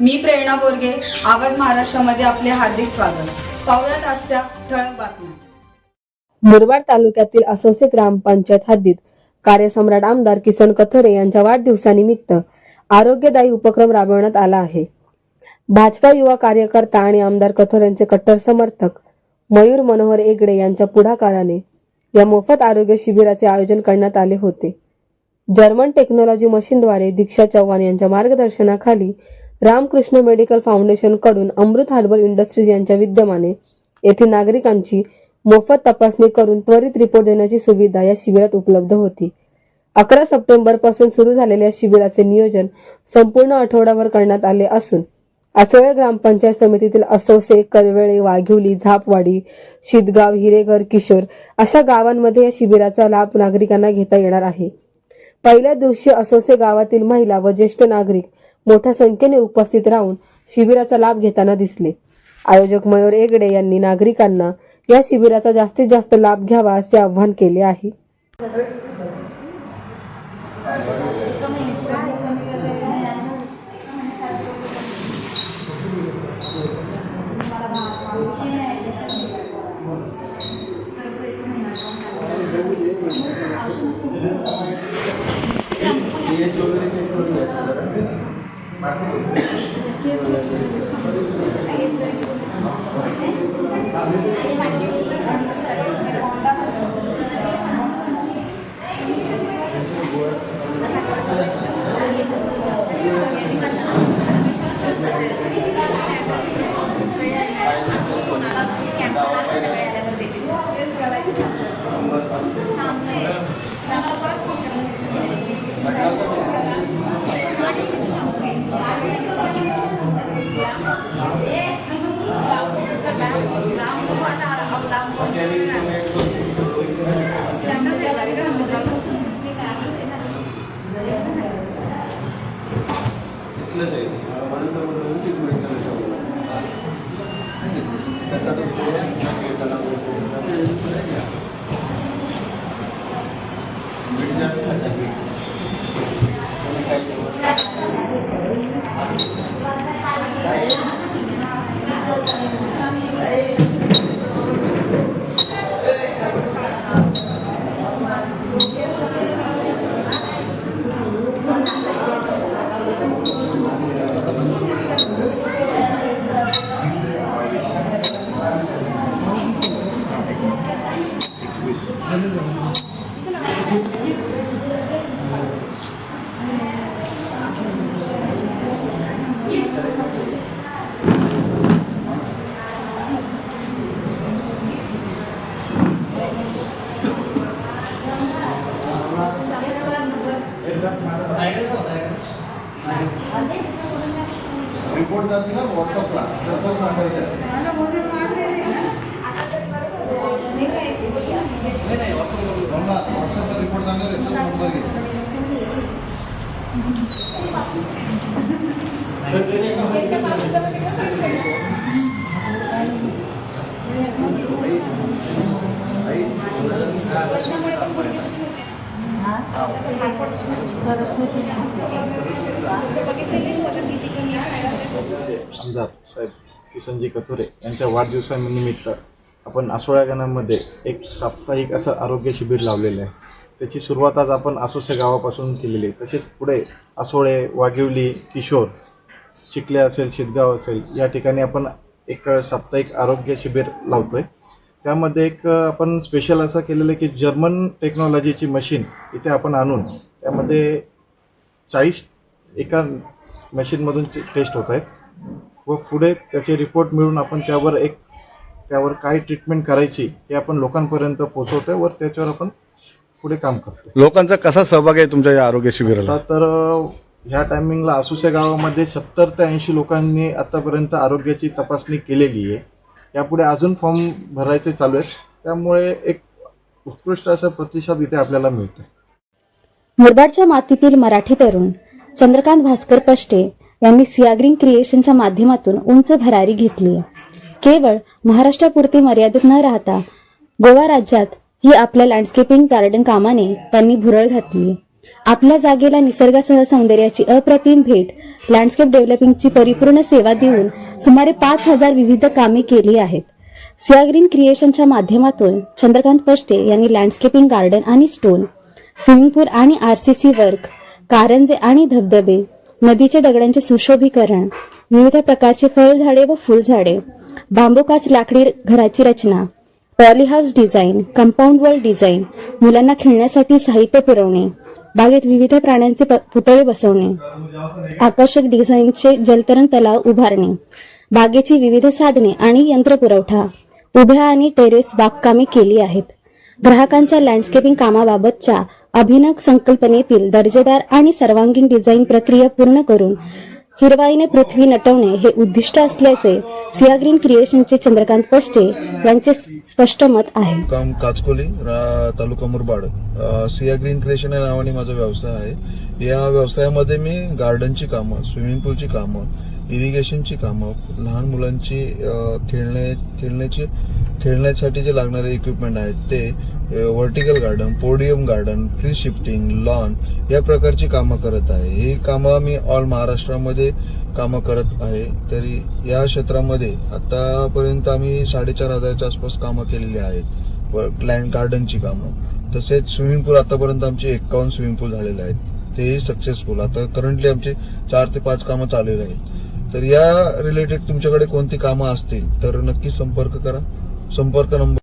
मी प्रेरणा बोरगे आवाज महाराष्ट्रामध्ये आपले हार्दिक स्वागत. पाहुयात आजच्या ठळक बातम्या. मुरबाड तालुक्यातील असोसे ग्रामपंचायत हद्दीत कार्यसम्राट आमदार किसन कथोरे यांच्या वाढदिवसानिमित्त आरोग्यदायी उपक्रम राबवण्यात आला आहे. भाजपा युवा कार्यकर्ता आणि आमदार कथोरेंचे कट्टर समर्थक मयूर मनोहर एगडे यांच्या पुढाकाराने या मोफत आरोग्य शिबिराचे आयोजन करण्यात आले होते. जर्मन टेक्नॉलॉजी मशीनद्वारे दीक्षा चव्हाण यांच्या मार्गदर्शनाखाली रामकृष्ण मेडिकल फाउंडेशनकडून अमृत हार्बर इंडस्ट्रीज यांच्या विद्यमाने येथे नागरिकांची मोफत तपासणी करून त्वरित रिपोर्ट देण्याची सुविधा या शिबिरात उपलब्ध होती. अकरा सप्टेंबरपासून सुरू झालेल्या शिबिराचे नियोजन संपूर्ण आठवड्यावर करण्यात आले असून आसोळे ग्रामपंचायत समितीतील असोसे करवेळे वाघिवली झापवाडी शिदगाव हिरेघर किशोर अशा गावांमध्ये या शिबिराचा लाभ नागरिकांना घेता येणार आहे. पहिल्या दिवशी असोसे गावातील महिला व ज्येष्ठ नागरिक मोठ्या संख्येने उपस्थित राहून शिबिराचा लाभ घेताना दिसले. आयोजक मयूर एगडे यांनी नागरिकांना या शिबिराचा जास्तीत जास्त लाभ घ्यावा असे आवाहन केले आहे. Thank you. रिपोर्ट जाते ना व्हॉट्सअपला त्याचं सांगायचं नंबर आमदार साहेब किसनजी कथोरे यांच्या वाढदिवसानिमित्त आपण आसोळ्या गणांमध्ये एक साप्ताहिक असं आरोग्य शिबिर लावलेलं आहे. त्याची सुरुवात आज आपण आसोसे गावापासून केलेली आहे. तसेच पुढे आसोळे वाघिवली किशोर चिखले असेल शिदगाव असेल या ठिकाणी आपण एक साप्ताहिक आरोग्य शिबिर लावतो आहे त्यामध्ये एक आपण स्पेशल असं केलेलं आहे की जर्मन टेक्नॉलॉजीची मशीन इथे आपण आणून त्यामध्ये चाळीस एका मशीनमधून टेस्ट होत आहेत. व पुढे त्याचे रिपोर्ट मिळून आपण त्यावर एक त्यावर काय ट्रीटमेंट करायची हे आपण लोकांपर्यंत पोचवतो आहे व त्याच्यावर आपण पुढे काम करतो. लोकांचा कसा सहभाग आहे तुमच्या या आरोग्य शिबिराला? आता तर ह्या टायमिंगला आसुसे गावामध्ये सत्तर ते ऐंशी लोकांनी आतापर्यंत आरोग्याची तपासणी केलेली आहे. यापुढे अजून फॉर्म भरायचे चालू आहेत. त्यामुळे एक उत्कृष्ट असा प्रतिसाद इथे आपल्याला मिळतो मुरबाडच्या मातीतील मराठी तरुण चंद्रकांत भास्कर पष्टे यांनी सियाग्रीन क्रिएशनच्या माध्यमातून उंच भरारी घेतली केवळ महाराष्ट्रापुरती मर्यादित न राहता गोवा राज्यात ही आपल्या लँडस्केपिंग गार्डन कामाने त्यांनी भुरळ घातली. आपल्या जागेला निसर्गासह सौंदर्याची अप्रतिम भेट लँडस्केप डेव्हलपिंगची परिपूर्ण सेवा देऊन सुमारे पाच हजार विविध कामे केली आहेत. सियाग्रीन क्रिएशनच्या माध्यमातून चंद्रकांत पष्टे यांनी लँडस्केपिंग गार्डन आणि स्टोन स्विमिंग पूल आणि आरसीसी वर्क कारंजे आणि धबधबे नदीचे दगडांचे सुशोभीकरण विविध प्रकारचे फळझाडे व फुलझाडे बांबूकाच लाकडी घराची रचना polyhouse design compound wall design मुलांना खेळण्यासाठी साहित्य पुरवणे बागेत विविध प्राण्यांचे पुतळे बसवणे आकर्षक डिझाईनचे जलतरण तलाव उभारणे बागेची विविध साधने आणि यंत्र पुरवठा उभ्या आणि टेरेस बागकामे केली आहेत. ग्राहकांच्या लँडस्केपिंग कामाबाबतच्या अभिनव संकल्पनेतील दर्जेदार आणि सर्वांगीण डिझाईन प्रक्रिया पूर्ण करून हिरवाईने पृथ्वी नटवणे हे उद्दिष्ट असल्याचे सियाग्रीन क्रिएशनचे चंद्रकांत पष्टे यांचे स्पष्ट मत आहे. काम काचकोली तालुका मुरबाड. सिया ग्रीन क्रिएशन या नावाने माझा व्यवसाय आहे. या व्यवसायामध्ये मी गार्डनची कामं स्विमिंग पूलची कामं इरिगेशनची कामं लहान मुलांची खेळणे खेळण्याची खेळण्यासाठी जे लागणारे इक्विपमेंट आहेत ते vertical garden podium garden free shifting lawn या प्रकारची कामं करत आहे. ही कामं मी ऑल महाराष्ट्रामध्ये कामं करत आहे. तरी या क्षेत्रामध्ये आतापर्यंत आम्ही साडेचार हजारच्या आसपास कामं केलेली आहेत. व लँड गार्डनची कामं. तसेच स्विमिंग पूल आतापर्यंत आमचे एकावन्न स्विमिंग पूल झालेले आहेत. तेही सक्सेसफुल आता करंटली आमचे चार ते पाच कामं चाललेली आहेत. तर या रिलेटेड तुमच्याकडे कोणती कामं असतील तर नक्की संपर्क करा. संपर्क नंबर